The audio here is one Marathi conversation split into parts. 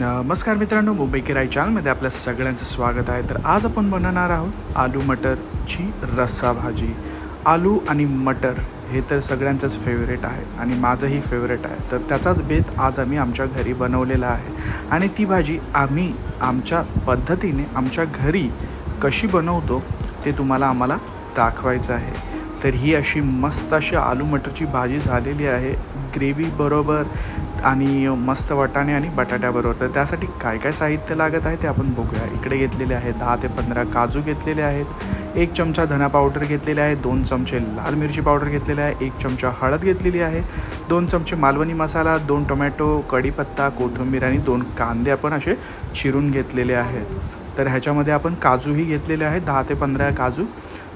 नमस्कार मित्रांनो मुंबई किराय चॅनलमध्ये आपल्या सगळ्यांचं स्वागत आहे. तर आज आपण बनवणार आहोत आलू मटरची रस्सा भाजी. आलू आणि मटर हे तर सगळ्यांचंच फेवरेट आहे आणि माझंही फेवरेट आहे. तर त्याचाच बेत आज आम्ही आमच्या घरी बनवलेला आहे. आणि ती भाजी आम्ही आमच्या पद्धतीने आमच्या घरी कशी बनवतो ते तुम्हाला आम्हाला दाखवायचं आहे. तर ही अशी मस्त अशी आलू मटरची भाजी झालेली आहे. ग्रेव्हीबरोबर आणि मस्त वाटाणे आणि बटाट्याबरोबर तर त्यासाठी काय काय साहित्य लागत आहे ते आपण बघूया. इकडे घेतलेले आहे दहा ते पंधरा काजू घेतलेले आहेत. एक चमचा धना पावडर घेतलेले आहे. दोन चमचे लाल मिरची पावडर घेतलेले आहे. एक चमचा हळद घेतलेली आहे. दोन चमचे मालवणी मसाला दोन टोमॅटो कढीपत्ता कोथिंबीर आणि दोन कांदे आपण असे चिरून घेतलेले आहेत. तर ह्याच्यामध्ये आपण काजूही घेतलेले आहेत. दहा ते पंधरा काजू.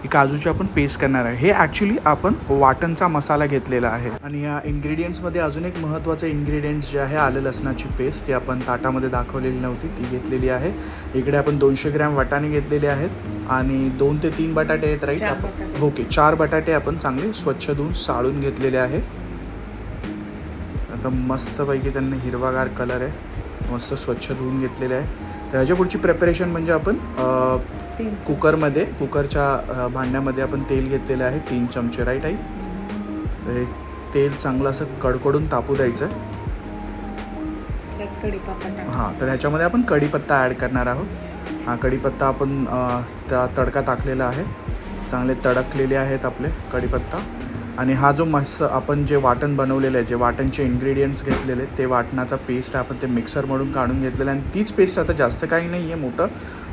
ही काजूची आपण पेस्ट करणार आहे. हे ॲक्च्युली आपण वाटणचा मसाला घेतलेला आहे. आणि या इन्ग्रेडियंट्समध्ये अजून एक महत्त्वाचं इन्ग्रेडियंट्स जे आहे आलं लसणाची पेस्ट ती आपण ताटामध्ये दाखवलेली नव्हती ती घेतलेली आहे. इकडे आपण दोनशे ग्रॅम वाटाणे घेतलेले आहेत. आणि दोन ते तीन बटाटे आहेत राईट आपण. ओके चार बटाटे आपण चांगले स्वच्छ धुवून साळून घेतलेले आहे. आता मस्तपैकी त्यांना हिरवागार कलर आहे. मस्त स्वच्छ धुवून घेतलेले आहे. तर ह्याच्या पुढची प्रिपरेशन म्हणजे आपण कुकरमध्ये कुकरच्या भांड्यामध्ये आपण तेल घेतलेलं आहे तीन चमचे राईट आई? तर हे तेल चांगलं असं कडकडून तापू द्यायचं. टाका. हां तर ह्याच्यामध्ये आपण कढीपत्ता ॲड करणार आहोत. हा कढीपत्ता आपण त्या तडका टाकलेला आहे. चांगले तडकलेले आहेत आपले कढीपत्ता. आणि हा जो मस्त आपण जे वाटण बनवलेलं आहे जे वाटणचे इन्ग्रेडियंट्स घेतलेले ते वाटणाचा पेस्ट आपण ते मिक्सरमधून काढून घेतलेलं आहे. आणि तीच पेस्ट आता जास्त काही नाही आहे मोठं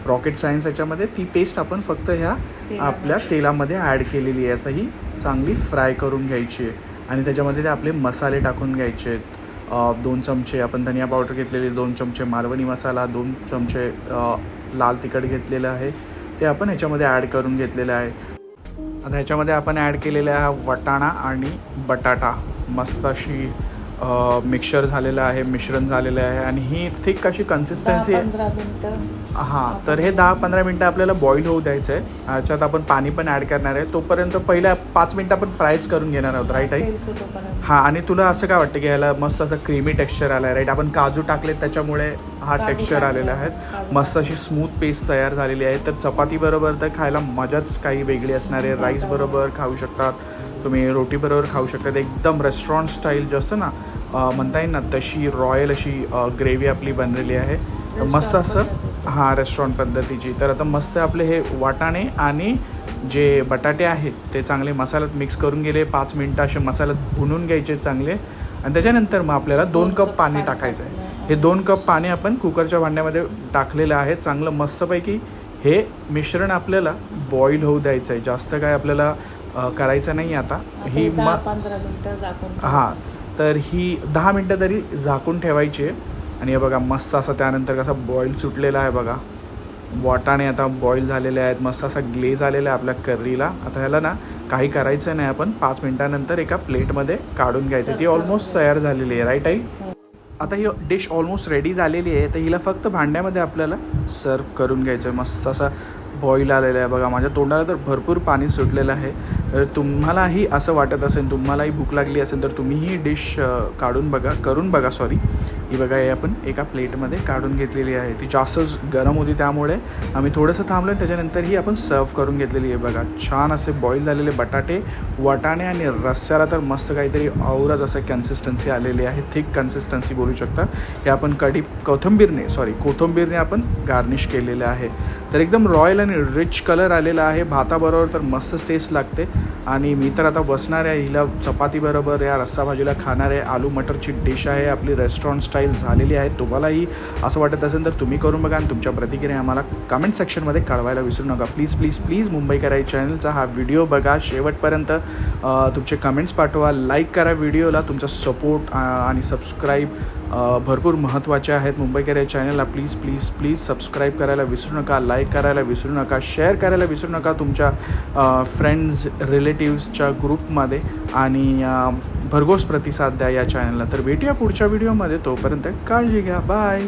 रॉकेट सायन्स याच्यामध्ये ती पेस्ट आपण फक्त ह्या आपल्या तेलामध्ये ॲड केलेली आहे. आता ही चांगली फ्राय करून घ्यायची आहे. आणि त्याच्यामध्ये ते आपले मसाले टाकून घ्यायचे आहेत. दोन चमचे आपण धनिया पावडर घेतलेले दोन चमचे मालवणी मसाला दोन चमचे लाल तिखट घेतलेलं आहे. ते आपण ह्याच्यामध्ये ॲड करून घेतलेलं आहे. आता ह्याच्यामध्ये आपण ॲड केलेला आहे वटाणा आणि बटाटा. मस्त अशी मिक्सर झालेलं आहे मिश्रण झालेलं आहे आणि ही थिक अशी कन्सिस्टन्सी आहे. हां तर हे दहा पंधरा मिनटं आपल्याला बॉईल होऊ द्यायचं आहे ह्याच्यात आपण पाणी पण ॲड करणार आहे. तोपर्यंत पहिल्या पाच मिनटं आपण फ्रायच करून घेणार आहोत राईट आहे हां आणि तुला असं काय वाटतं की ह्याला मस्त असं क्रीमी टेक्स्चर आलं आहे राईट आपण काजू टाकलेत त्याच्यामुळे हा टेक्स्चर आलेला टाकले, आहे मस्त अशी स्मूथ पेस्ट तयार झालेली आहे. तर चपातीबरोबर तर खायला मजाच काही वेगळी असणार आहे. राईस बरोबर खाऊ शकतात. तुम्ही रोटीबरोबर खाऊ शकतात एकदम रेस्टॉरंट स्टाईल जे असतं ना म्हणता येईल ना तशी रॉयल अशी ग्रेव्ही आपली बनलेली आहे. मस्त असं. हां रेस्टॉरंट पद्धतीची. तर आता मस्त आपले हे वाटाणे आणि जे बटाटे आहेत ते चांगले मसाल्यात मिक्स करून गेले. पाच मिनटं असे मसाल्यात भुनून घ्यायचे चांगले. आणि त्याच्यानंतर मग आपल्याला दोन कप पाणी टाकायचं आहे. हे दोन कप पाणी आपण कुकरच्या भांड्यामध्ये टाकलेलं आहे. चांगलं मस्तपैकी हे मिश्रण आपल्याला बॉईल होऊ द्यायचं आहे. जास्त काय आपल्याला करायचं नाही आता. ही हे म दहा पंधरा मिनिटं झाकून. हां तर ही दहा मिनटं तरी झाकून ठेवायची आहे. आणि हे बघा मस्त असं त्यानंतर कसा बॉईल सुटलेला आहे बघा. वाटाणे आता बॉईल झालेले आहेत. मस्त असा ग्लेज आलेला आहे आपल्या कर्रीला आता ह्याला ना काही करायचं नाही आपण. पाच मिनटानंतर एका प्लेटमध्ये काढून घ्यायचं. ती ऑलमोस्ट तयार झालेली आहे राईट आई? हो. आता ही डिश ऑलमोस्ट रेडी झालेली आहे. तर हिला फक्त भांड्यामध्ये आपल्याला सर्व करून घ्यायचं आहे. मस्त असा बॉईल आलेला आहे बघा. माझ्या तोंडाला तर भरपूर पाणी सुटलेलं आहे. तर तुम्हालाही असं वाटत असेल तुम्हालाही भूक लागली असेल तर तुम्ही ही डिश काढून बघा करून बघा सॉरी ही बघा हे आपण एका प्लेटमध्ये काढून घेतलेली आहे. ती जास्तच गरम होती त्यामुळे आम्ही थोडंसं थांबलो आणि त्याच्यानंतर ही आपण सर्व करून घेतलेली आहे बघा. छान असे बॉईल झालेले बटाटे वाटाणे आणि रस्स्याला तर मस्त काहीतरी औरच असं कन्सिस्टन्सी आलेली आहे. थिक कन्सिस्टन्सी बोलू शकता. हे आपण कढी कोथिंबीरने सॉरी कोथिंबीरने आपण गार्निश केलेलं आहे. तर एकदम रॉयल आणि रिच कलर आलेला आहे. भाताबरोबर तर मस्तच टेस्ट लागते. आणि मी तर आता बसणार आहे हिला चपातीबरोबर या रस्सा भाजीला खाणार आहे. आलू मटरची डिश आहे आपली रेस्टॉरंट स्टाईल झालेली आहे. तुम्हालाही असं वाटत असेल तर तुम्ही करून बघा आणि तुमच्या प्रतिक्रिया आम्हाला कमेंट सेक्शनमध्ये कळवायला विसरू नका. प्लीज प्लीज प्लीज मुंबई कराई चॅनलचा हा व्हिडिओ बघा. शेवटपर्यंत तुमचे कमेंट्स पाठवा. लाईक करा व्हिडिओला तुमचा सपोर्ट आणि सबस्क्राईब भरपूर महत्त्वाचे आहेत. मुंबई कराई चॅनलला प्लीज प्लीज प्लीज सबस्क्राईब करायला विसरू नका. लाईक करायला विसरू नका. शेअर करायला विसरू नका तुमच्या फ्रेंड्स रिलेटिव्सच्या ग्रुपमध्ये आणि भरघोस प्रतिसाद द्या या चॅनलला तर भेटूया पुढच्या व्हिडिओमध्ये तोपर्यंत काळजी घ्या. Bye